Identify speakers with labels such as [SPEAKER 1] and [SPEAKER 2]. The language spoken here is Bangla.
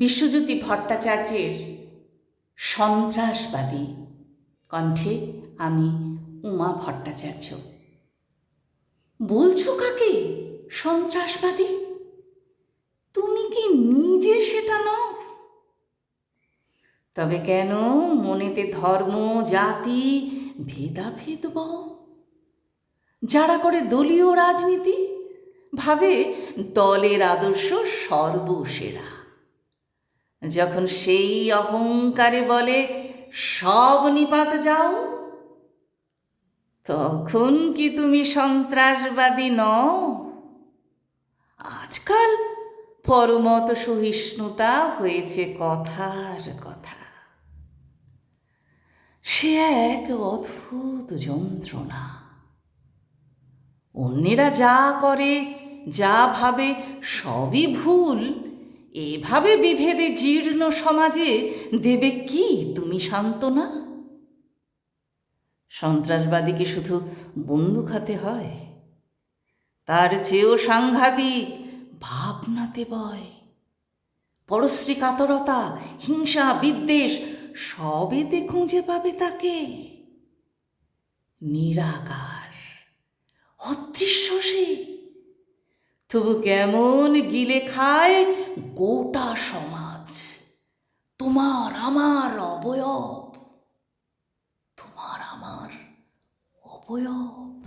[SPEAKER 1] বিশ্বজ্যোতি ভট্টাচার্যের সন্ত্রাসবাদী কণ্ঠে আমি উমা ভট্টাচার্য। বলছো কাকে? সন্ত্রাসবাদী? তুমি কি নিজে সেটা নও? তবে কেন মনেতে ধর্ম, জাতি, ভেদাভেদ যারা করে দলীয় রাজনীতি, ভাবে দলের আদর্শ সর্বসেরা। যখন সেই অহংকারে বলে, সব নিপাত যাও, তখন কি তুমি সন্ত্রাসবাদী নও? আজকাল পরমত সহিষ্ণুতা হয়েছে কথার কথা। সে এক অদ্ভুত যন্ত্রণা। অন্যেরা যা করে, যা ভাবে, সবই ভুল। এভাবে বিভেদে জীর্ণ সমাজে দেবে কি তুমি সান্ত্বনা? সন্ত্রাসবাদীকে শুধু বন্দুক হাতে হয়? তার চেয়েও সাংঘাতিক ভাবনাতে বয় পরশ্রী কাতরতা, হিংসা, বিদ্বেষ সবেতে খুঁজে পাবে তাকে। নিরাকার, অদৃশ্য সে। তবু কেমন গিলে খায় গোটা সমাজ। তোমার আমার অবয়ব। তোমার আমার অবয়ব।